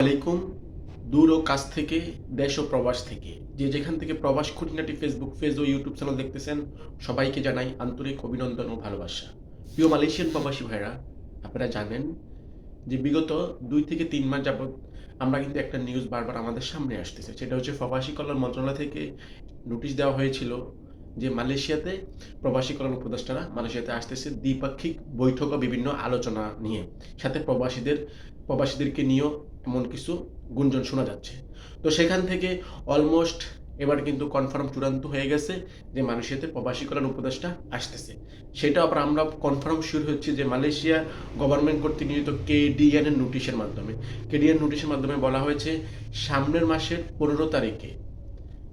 আলাইকুম। দূর ও কাছ থেকে, দেশ ও প্রবাস থেকে। যে যেখান থেকে প্রবাস খুঁটিনাটি ফেসবুক পেজ ও ইউটিউব চ্যানেল দেখতেছেন, সবাইকে জানাই আন্তরিক অভিনন্দন ও ভালোবাসা। প্রিয় মালয়েশিয়ান প্রবাসী ভাইরা, আপনারা জানেন যে বিগত দুই থেকে তিন মাস যাবৎ আমরা কিন্তু একটা নিউজ বারবার আমাদের সামনে আসতেছে। সেটা হচ্ছে প্রবাসী কল্যাণ মন্ত্রণালয় থেকে নোটিশ দেওয়া হয়েছিল যে মালয়েশিয়াতে প্রবাসী কল্যাণ উপদেষ্টারা মালয়েশিয়াতে আসতেছে দ্বিপাক্ষিক বৈঠক ও বিভিন্ন আলোচনা নিয়ে। সাথে প্রবাসীদের, প্রবাসীদেরকে নিয়েও এমন কিছু গুঞ্জন শোনা যাচ্ছে। তো সেখান থেকে অলমোস্ট এবার কিন্তু কনফার্ম চূড়ান্ত হয়ে গেছে যে মালয়েশিয়াতে প্রবাসী কল্যাণ উপদেষ্টা আসতেছে। সেটা আবার আমরা কনফার্ম শুরু হচ্ছে যে মালয়েশিয়া গভর্নমেন্ট কর্তৃক নিয়োজিত কেডিএন এর নোটিশের মাধ্যমে। কেডিএন নোটিশের মাধ্যমে বলা হয়েছে, সামনের মাসের পনেরো তারিখে,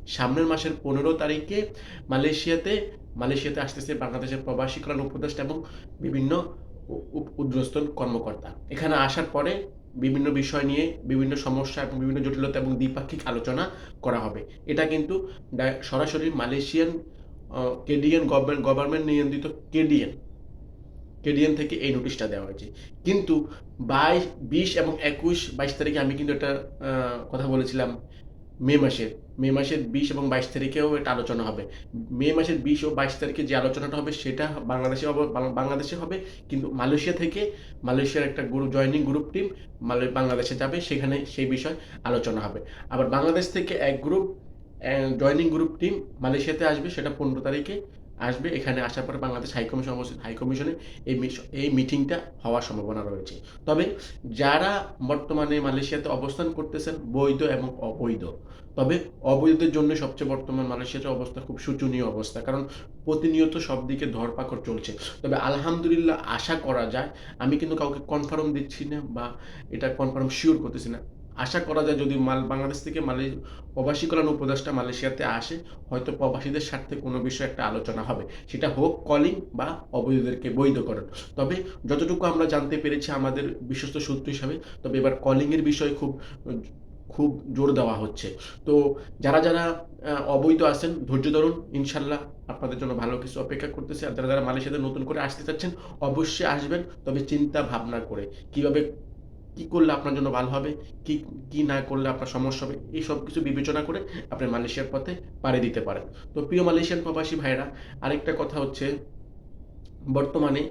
সামনের মাসের পনেরো তারিখে মালয়েশিয়াতে মালয়েশিয়াতে আসতেছে বাংলাদেশের প্রবাসী কল্যাণ উপদেষ্টা এবং বিভিন্ন উ- উ- কর্মকর্তা। এখানে আসার পরে বিভিন্ন বিষয় নিয়ে বিভিন্ন সমস্যা এবং বিভিন্ন জটিলতা এবং দ্বিপাক্ষিক আলোচনা করা হবে। এটা কিন্তু সরাসরি মালয়েশিয়ান কেডিএন গভর্নমেন্ট গভর্নমেন্ট নিয়ন্ত্রিত কেডিএন কেডিএন থেকে এই নোটিশটা দেওয়া হয়েছে। কিন্তু বাইশ, বিশ এবং একুশ, বাইশ তারিখে আমি কিন্তু একটা কথা বলেছিলাম মে মাসের মে মাসের বিশ এবং বাইশ তারিখেও একটা আলোচনা হবে। মে মাসের বিশ ও বাইশ তারিখে যে আলোচনাটা হবে সেটা বাংলাদেশে হবে বাংলাদেশে হবে, কিন্তু মালয়েশিয়া থেকে মালয়েশিয়ার একটা গ্রুপ জয়নিং গ্রুপ টিম বাংলাদেশে যাবে, সেখানে সেই বিষয়ে আলোচনা হবে। আবার বাংলাদেশ থেকে এক গ্রুপ জয়নিং গ্রুপ টিম মালয়েশিয়াতে আসবে, সেটা পনেরো তারিখে। আসবে। এখানে আসার পরে বাংলাদেশ হাইকমিশন অবস্থিত। হাইকমিশনে এই এই মিটিংটা হওয়ার সম্ভাবনা রয়েছে। তবে যারা বর্তমানে মালয়েশিয়াতে অবস্থান করতেছেন, বৈধ এবং অবৈধ, তবে অবৈধদের জন্য সবচেয়ে বর্তমান মালয়েশিয়ার অবস্থা খুব শোচনীয় অবস্থা, কারণ প্রতিনিয়ত সব দিকে ধরপাকড় চলছে। তবে আলহামদুলিল্লাহ আশা করা যায়। আমি কিন্তু কাউকে কনফার্ম দিচ্ছি না বা এটা কনফার্ম শিওর করতেছি না। আশা করা যায় যদি মাল বাংলাদেশ থেকে মালয় প্রবাসী কল্যাণ উপদেষ্টা মালয়েশিয়াতে আসে, হয়তো প্রবাসীদের স্বার্থে কোনো বিষয়ে একটা আলোচনা হবে। সেটা হোক কলিং বা অবৈধদেরকে বৈধকরণ। তবে যতটুকু আমরা জানতে পেরেছি আমাদের বিশ্বস্ত সূত্র হিসাবে, তবে এবার কলিংয়ের বিষয়ে খুব খুব জোর দেওয়া হচ্ছে। তো যারা যারা অবৈধ আছেন, ধৈর্য ধরুন, ইনশাল্লাহ আপনাদের জন্য ভালো কিছু অপেক্ষা করতেছে। আর যারা যারা মালয়েশিয়াতে নতুন করে আসতে চাচ্ছেন, অবশ্যই আসবেন। তবে চিন্তা ভাবনা করে কীভাবে কি করলে আপনার জন্য ভালো হবে? কি কি না করলে আপনার সমস্যা হবে? এই সব কিছু বিবেচনা করে আপনি মালয়েশিয়ার পথে পাড়ি দিতে পারেন। তো প্রিয় মালয়েশিয়ান প্রবাসী ভাইরা আরেকটা কথা হচ্ছে, বর্তমানে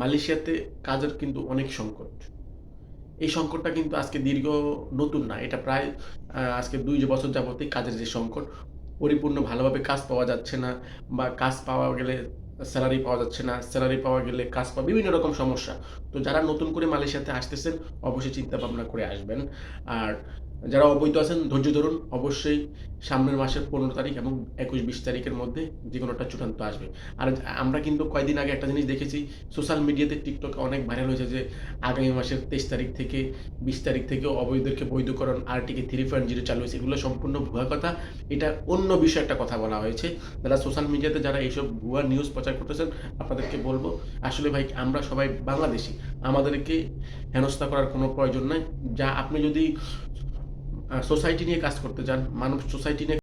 মালয়েশিয়াতে কাজের কিন্তু অনেক সংকট। এই সংকটটা কিন্তু আজকে দীর্ঘ নতুন না, এটা প্রায় আজকে দুই বছর যাবতই কাজের যে সংকট, পরিপূর্ণ ভালোভাবে কাজ পাওয়া যাচ্ছে না বা কাজ পাওয়া গেলে স্যালারি পাওয়া যাচ্ছে না, স্যালারি পাওয়া গেলে কাজ পাওয়া, বিভিন্ন রকম সমস্যা। তো যারা নতুন করে মালয়েশিয়াতে আসতেছেন, অবশ্যই চিন্তা ভাবনা করে আসবেন। আর যারা অবৈধ আছেন, ধৈর্য ধরুন। অবশ্যই সামনের মাসের পনেরো তারিখ এবং একুশ বিশ তারিখের মধ্যে যে কোনোটা চূড়ান্ত আসবে। আর আমরা কিন্তু কয়দিন আগে একটা জিনিস দেখেছি, সোশ্যাল মিডিয়াতে টিকটকে অনেক ভাইরাল হয়েছে যে আগামী মাসের তেইশ তারিখ থেকে বিশ তারিখ থেকে অবৈধদেরকে বৈধকরণ, আরটিকে থ্রি পয়েন্ট জিরো চালু হয়েছে, এগুলো সম্পূর্ণ ভুয়া কথা। এটা অন্য বিষয়ে একটা কথা বলা হয়েছে। যারা সোশ্যাল মিডিয়াতে যারা এইসব ভুয়া নিউজ প্রচার করতেছেন, আপনাদেরকে বলব, আসলে ভাই, আমরা সবাই বাংলাদেশি। আমাদেরকে হেনস্থা করার কোনো প্রয়োজন নাই। যা আপনি যদি সোসাইটি নিয়ে কাজ করতে চান মানব সোসাইটি নিয়ে